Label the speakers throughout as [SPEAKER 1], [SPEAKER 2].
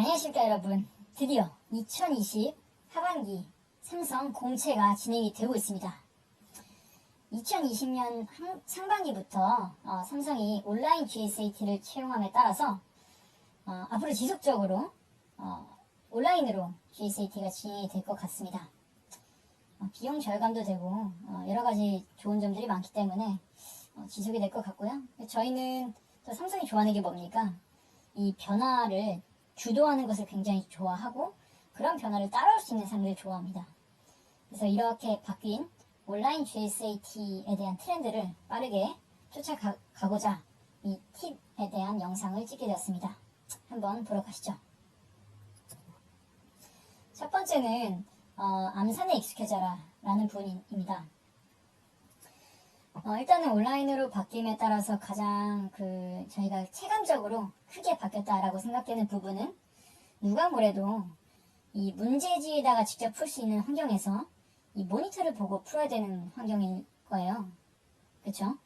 [SPEAKER 1] 안녕하십니까 여러분. 드디어 2020 하반기 삼성 공채가 진행이 되고 있습니다. 2020년 상반기부터 어, 삼성이 온라인 GSAT를 채용함에 따라서 어, 앞으로 지속적으로 어, 온라인으로 GSAT가 진행이 될 것 같습니다. 어, 비용 절감도 되고 어, 여러 가지 좋은 점들이 많기 때문에 어, 지속이 될 것 같고요. 저희는 또 삼성이 좋아하는 게 뭡니까? 이 변화를 주도하는 것을 굉장히 좋아하고 그런 변화를 따라올 수 있는 사람들을 좋아합니다. 그래서 이렇게 바뀐 온라인 GSAT에 대한 트렌드를 빠르게 쫓아가고자 이 팁에 대한 영상을 찍게 되었습니다. 한번 보러 가시죠. 첫 번째는 어, 암산에 익숙해져라 라는 부분입니다. 어, 일단은 온라인으로 바뀜에 따라서 가장 그 저희가 체감적으로 크게 바뀌었다라고 생각되는 부분은 누가 뭐래도 이 문제지에다가 직접 풀 수 있는 환경에서 이 모니터를 보고 풀어야 되는 환경일 거예요. 그쵸?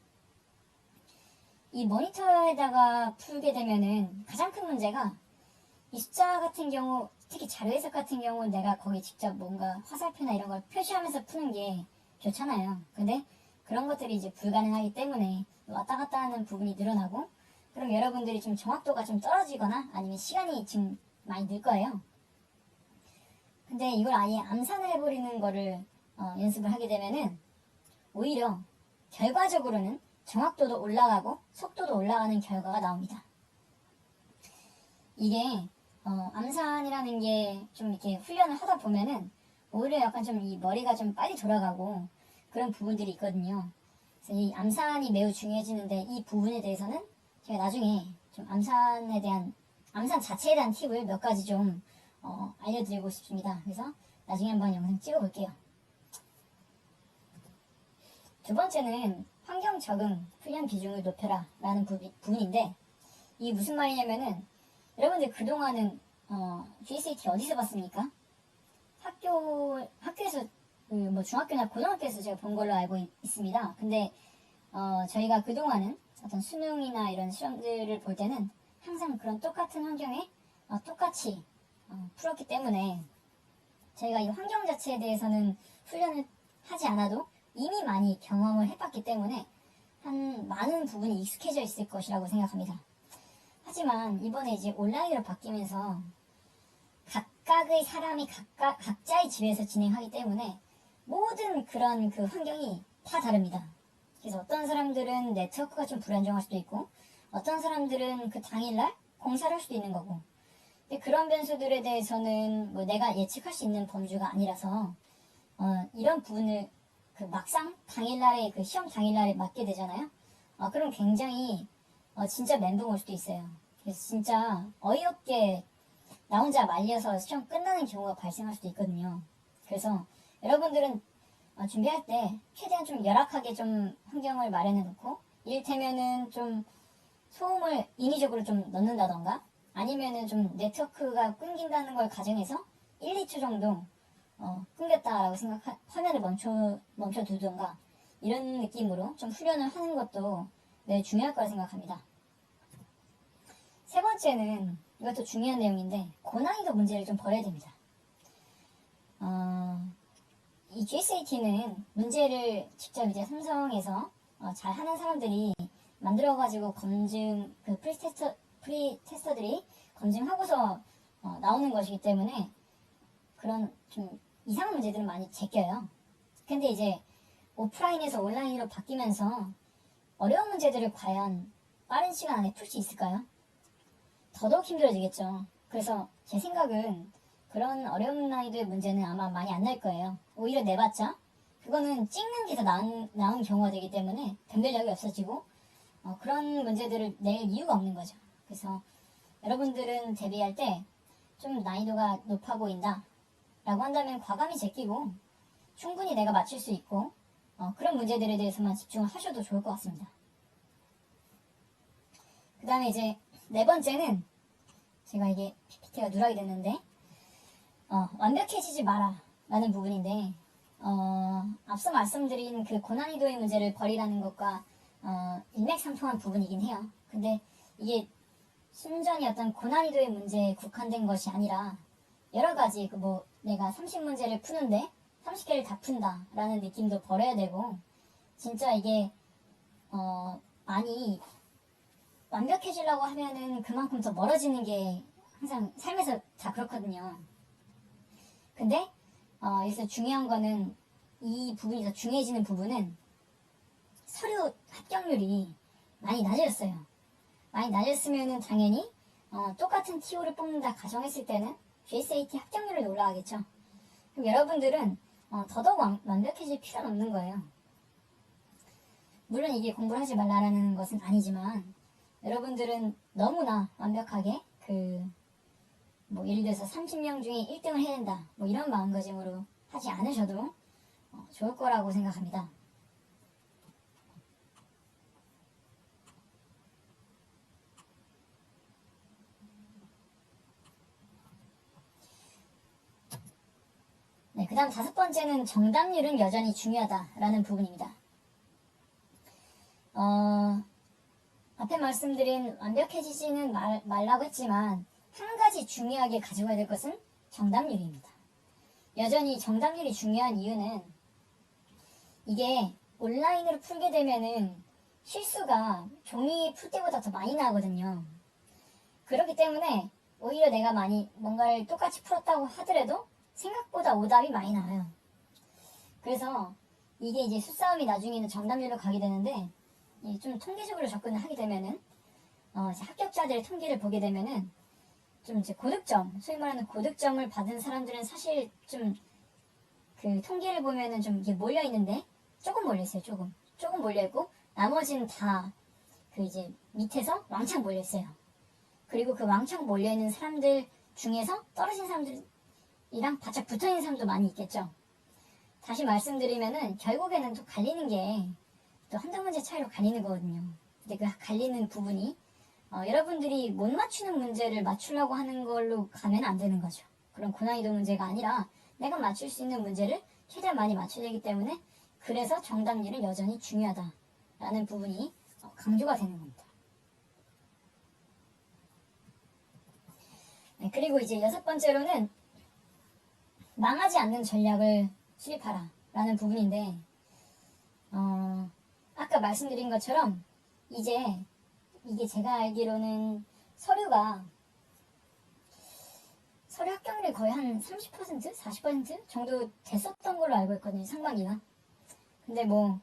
[SPEAKER 1] 이 모니터에다가 풀게 되면은 가장 큰 문제가 이 숫자 같은 경우 특히 자료 해석 같은 경우 내가 거기 직접 뭔가 화살표나 이런 걸 표시하면서 푸는 게 좋잖아요. 근데 그런 것들이 이제 불가능하기 때문에 왔다 갔다 하는 부분이 늘어나고 그럼 여러분들이 좀 정확도가 좀 떨어지거나 아니면 시간이 지금 많이 늘 거예요. 근데 이걸 아예 암산을 해버리는 거를 어, 연습을 하게 되면은 오히려 결과적으로는 정확도도 올라가고 속도도 올라가는 결과가 나옵니다. 이게 어, 암산이라는 게 좀 이렇게 훈련을 하다 보면은 오히려 약간 좀 이 머리가 좀 빨리 돌아가고 그런 부분들이 있거든요. 그래서 이 암산이 매우 중요해지는데 이 부분에 대해서는 제가 나중에 좀 암산에 대한 암산 자체에 대한 팁을 몇 가지 좀 어, 알려드리고 싶습니다. 그래서 나중에 한번 영상 찍어볼게요. 두 번째는 환경 적응 훈련 비중을 높여라 라는 부, 분인데 이게 무슨 말이냐면은 여러분들 그동안은 어, GSAT 어디서 봤습니까? 학교 학교에서 그뭐 중학교나 고등학교에서 제가 본 걸로 알고 있, 습니다 근데 어, 저희가 그동안은 어떤 수능이나 이런 시험들을 볼 때는 항상 그런 똑같은 환경에 어, 똑같이 어, 풀었기 때문에 저희가 이 환경 자체에 대해서는 훈련을 하지 않아도 이미 많이 경험을 해봤기 때문에 한 많은 부분이 익숙해져 있을 것이라고 생각합니다. 하지만 이번에 이제 온라인으로 바뀌면서 각각의 사람이 각각 각자의 집에서 진행하기 때문에 모든 그런 그 환경이 다 다릅니다. 그래서 어떤 사람들은 네트워크가 좀 불안정할 수도 있고 어떤 사람들은 그 당일날 공사를 할 수도 있는 거고 근데 그런 변수들에 대해서는 뭐 내가 예측할 수 있는 범주가 아니라서 어, 이런 부분을 그 막상 당일날에 그 시험 당일날에 맞게 되잖아요. 어, 그럼 굉장히 어, 진짜 멘붕 올 수도 있어요. 그래서 진짜 어이없게 나 혼자 말려서 시험 끝나는 경우가 발생할 수도 있거든요. 그래서 여러분들은 어, 준비할 때 최대한 좀 열악하게 좀 환경을 마련해 놓고 이를테면은 좀 소음을 인위적으로 좀 넣는다던가 아니면은 좀 네트워크가 끊긴다는 걸 가정해서 1, 2초 정도 어, 끊겼다라고 생각 화면을 멈춰 멈춰 두던가 이런 느낌으로 좀 훈련을 하는 것도 매우 중요할 거라 생각합니다. 세 번째는 이것도 중요한 내용인데 고난이도 문제를 좀 버려야 됩니다. 어, 이 GSAT는 문제를 직접 이제 삼성에서 어, 잘 하는 사람들이 만들어가지고 검증 그 프리테스터 프리테스터들이 검증하고서 어, 나오는 것이기 때문에 그런 좀 이상한 문제들은 많이 제껴요. 근데 이제 오프라인에서 온라인으로 바뀌면서 어려운 문제들을 과연 빠른 시간 안에 풀 수 있을까요? 더더욱 힘들어지겠죠. 그래서 제 생각은 그런 어려운 난이도의 문제는 아마 많이 안 날 거예요. 오히려 내봤자 그거는 찍는 게 더 나은, 나은 경우가 되기 때문에 변별력이 없어지고 어, 그런 문제들을 낼 이유가 없는 거죠. 그래서 여러분들은 데뷔할 때 좀 난이도가 높아 보인다 라고 한다면 과감히 제끼고 충분히 내가 맞출 수 있고 어, 그런 문제들에 대해서만 집중을 하셔도 좋을 것 같습니다. 그 다음에 이제 네 번째는 제가 이게 PPT가 누락이 됐는데 어, 완벽해지지 마라 라는 부분인데 어, 앞서 말씀드린 그 고난이도의 문제를 버리라는 것과 어, 일맥상통한 부분이긴 해요. 근데 이게 순전히 어떤 고난이도의 문제에 국한된 것이 아니라 여러 가지 그 뭐 내가 30문제를 푸는데 30개를 다 푼다라는 느낌도 버려야 되고 진짜 이게 어 많이 완벽해지려고 하면은 그만큼 더 멀어지는 게 항상 삶에서 다 그렇거든요. 근데 어, 여기서 중요한 거는 이 부분이 더 중요해지는 부분은 서류 합격률이 많이 낮아졌어요. 많이 낮았으면은 당연히 어, 똑같은 TO를 뽑는다 가정했을 때는 GSAT 합격률이 올라가겠죠. 그럼 여러분들은 어, 더더욱 완, 완벽해질 필요는 없는 거예요. 물론 이게 공부를 하지 말라라는 것은 아니지만 여러분들은 너무나 완벽하게 그 뭐 예를 들어서 30명 중에 1등을 해야 된다 뭐 이런 마음가짐으로 하지 않으셔도 어, 좋을 거라고 생각합니다. 네, 그 다음 다섯 번째는 정답률은 여전히 중요하다라는 부분입니다. 어, 앞에 말씀드린 완벽해지지는 말, 말라고 했지만 한 가지 중요하게 가져가야 될 것은 정답률입니다. 여전히 정답률이 중요한 이유는 이게 온라인으로 풀게 되면은 실수가 종이 풀 때보다 더 많이 나거든요. 그렇기 때문에 오히려 내가 많이 뭔가를 똑같이 풀었다고 하더라도 생각보다 오답이 많이 나와요. 그래서 이게 이제 수싸움이 나중에는 정답률로 가게 되는데 이좀 통계적으로 접근을 하게 되면은 어, 합격자들의 통계를 보게 되면은 좀 이제 고득점, 소위 말하는 고득점을 받은 사람들은 사실 좀 그 통계를 보면은 좀 이게 몰려 있는데 조금 몰려 있어요, 조금. 조금 몰려 있고 나머지는 다 그 이제 밑에서 왕창 몰려 있어요. 그리고 그 왕창 몰려 있는 사람들 중에서 떨어진 사람들 이랑 바짝 붙어 있는 사람도 많이 있겠죠. 다시 말씀드리면은 결국에는 또 갈리는 게 또 한두 문제 차이로 갈리는 거거든요. 근데 그 갈리는 부분이 어, 여러분들이 못 맞추는 문제를 맞추려고 하는 걸로 가면 안 되는 거죠. 그런 고난이도 문제가 아니라 내가 맞출 수 있는 문제를 최대한 많이 맞춰야 되기 때문에 그래서 정답률은 여전히 중요하다라는 부분이 어, 강조가 되는 겁니다. 네, 그리고 이제 여섯 번째로는 망하지 않는 전략을 수립하라 라는 부분인데 어, 아까 말씀드린 것처럼 이제 이게 제가 알기로는 서류가 서류 합격률이 거의 한 30%? 40% 정도 됐었던 걸로 알고 있거든요, 상반기가. 근데 뭐,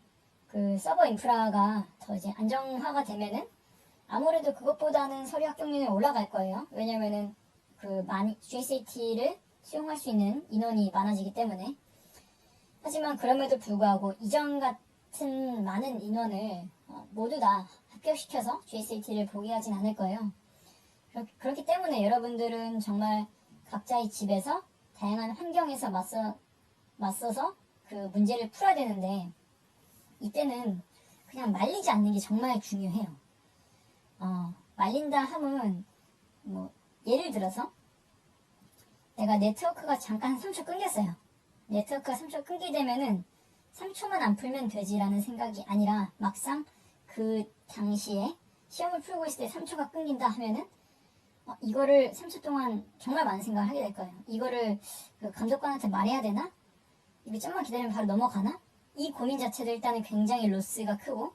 [SPEAKER 1] 그 서버 인프라가 더 이제 안정화가 되면은 아무래도 그것보다는 서류 합격률이 올라갈 거예요. 왜냐면은 그 많이, GSAT를 수용할 수 있는 인원이 많아지기 때문에. 하지만 그럼에도 불구하고 이전 같은 많은 인원을 어, 모두 다 합격시켜서 GSAT를 보게 하진 않을 거예요. 그렇, 그렇기 때문에 여러분들은 정말 각자의 집에서 다양한 환경에서 맞서, 맞서서 그 문제를 풀어야 되는데 이때는 그냥 말리지 않는 게 정말 중요해요. 어, 말린다 함은 뭐 예를 들어서 내가 네트워크가 잠깐 3초 끊겼어요. 네트워크가 3초 끊게 되면은 3초만 안 풀면 되지라는 생각이 아니라 막상 그 당시에 시험을 풀고 있을 때 3초가 끊긴다 하면은 어, 이거를 3초 동안 정말 많은 생각을 하게 될 거예요. 이거를 그 감독관한테 말해야 되나? 이거 좀만 기다리면 바로 넘어가나? 이 고민 자체도 일단은 굉장히 로스가 크고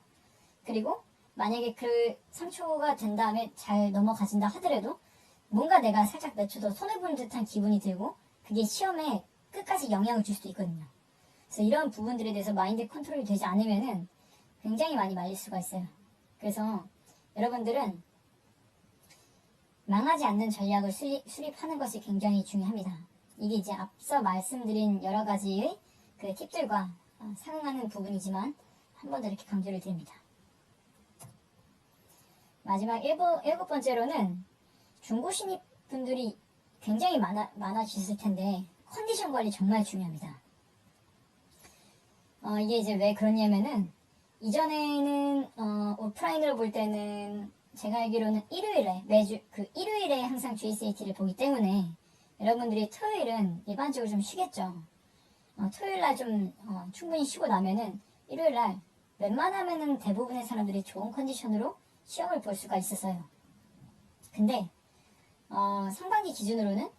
[SPEAKER 1] 그리고 만약에 그 3초가 된 다음에 잘 넘어가진다 하더라도 뭔가 내가 살짝 더 손해보는 듯한 기분이 들고 그게 시험에 끝까지 영향을 줄 수도 있거든요. 그래서 이런 부분들에 대해서 마인드 컨트롤이 되지 않으면은 굉장히 많이 말릴 수가 있어요. 그래서 여러분들은 망하지 않는 전략을 수립, 수립하는 것이 굉장히 중요합니다. 이게 이제 앞서 말씀드린 여러 가지의 그 팁들과 어, 상응하는 부분이지만 한 번 더 이렇게 강조를 드립니다. 마지막 일곱, 일곱 번째로는 중고 신입 분들이 굉장히 많아, 많아지실 텐데 컨디션 관리 정말 중요합니다. 어, 이게 이제 왜 그러냐면은 이전에는 어, 오프라인으로 볼 때는 제가 알기로는 일요일에 매주 그 일요일에 항상 GSAT를 보기 때문에 여러분들이 토요일은 일반적으로 좀 쉬겠죠. 어, 토요일 날좀 어, 충분히 쉬고 나면은 일요일 날 웬만하면은 대부분의 사람들이 좋은 컨디션으로 시험을 볼 수가 있었어요. 근데 어, 상반기 기준으로는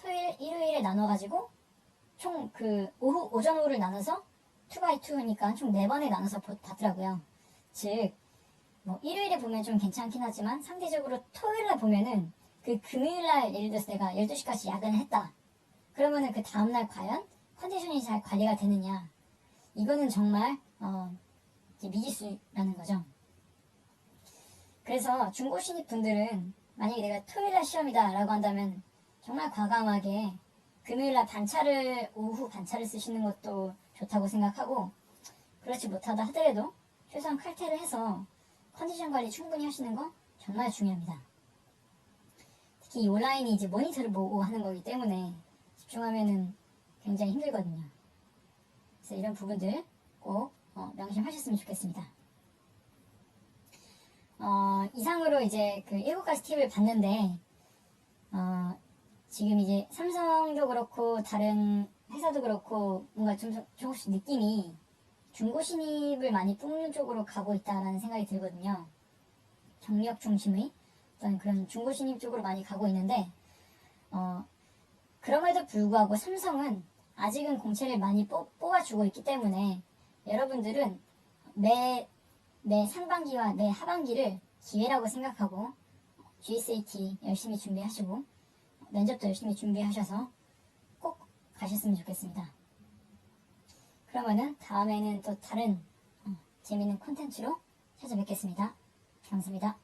[SPEAKER 1] 토요일, 일요일에 나눠가지고 총 그 오후 오전 오후를 나눠서 2x2니까 총 4번에 나눠서 보- 봤더라고요. 즉, 뭐 일요일에 보면 좀 괜찮긴 하지만 상대적으로 토요일날 보면은 그 금요일날 예를 들어서 내가 12시까지 야근을 했다. 그러면은 그 다음날 과연 컨디션이 잘 관리가 되느냐. 이거는 정말 어, 미지수라는 거죠. 그래서 중고 신입 분들은 만약에 내가 토요일날 시험이다 라고 한다면 정말 과감하게 금요일날 반차를 오후 반차를 쓰시는 것도 좋다고 생각하고 그렇지 못하다 하더라도 최소한 칼퇴를 해서 컨디션 관리 충분히 하시는 거 정말 중요합니다. 특히 이 온라인이 이제 모니터를 보고 하는 거기 때문에 집중하면은 굉장히 힘들거든요. 그래서 이런 부분들 꼭 어, 명심하셨으면 좋겠습니다. 어, 이상으로 이제 그 일곱 가지 팁을 봤는데, 어, 지금 이제 삼성도 그렇고, 다른 회사도 그렇고, 뭔가 좀 조금씩 느낌이 중고 신입을 많이 뽑는 쪽으로 가고 있다라는 생각이 들거든요. 경력 중심의 어떤 그런 중고 신입 쪽으로 많이 가고 있는데, 어, 그럼에도 불구하고 삼성은 아직은 공채를 많이 뽑, 뽑아주고 있기 때문에 여러분들은 매 내 상반기와 내 하반기를 기회라고 생각하고 GSAT 열심히 준비하시고 면접도 열심히 준비하셔서 꼭 가셨으면 좋겠습니다. 그러면은 다음에는 또 다른 어, 재밌는 콘텐츠로 찾아뵙겠습니다. 감사합니다.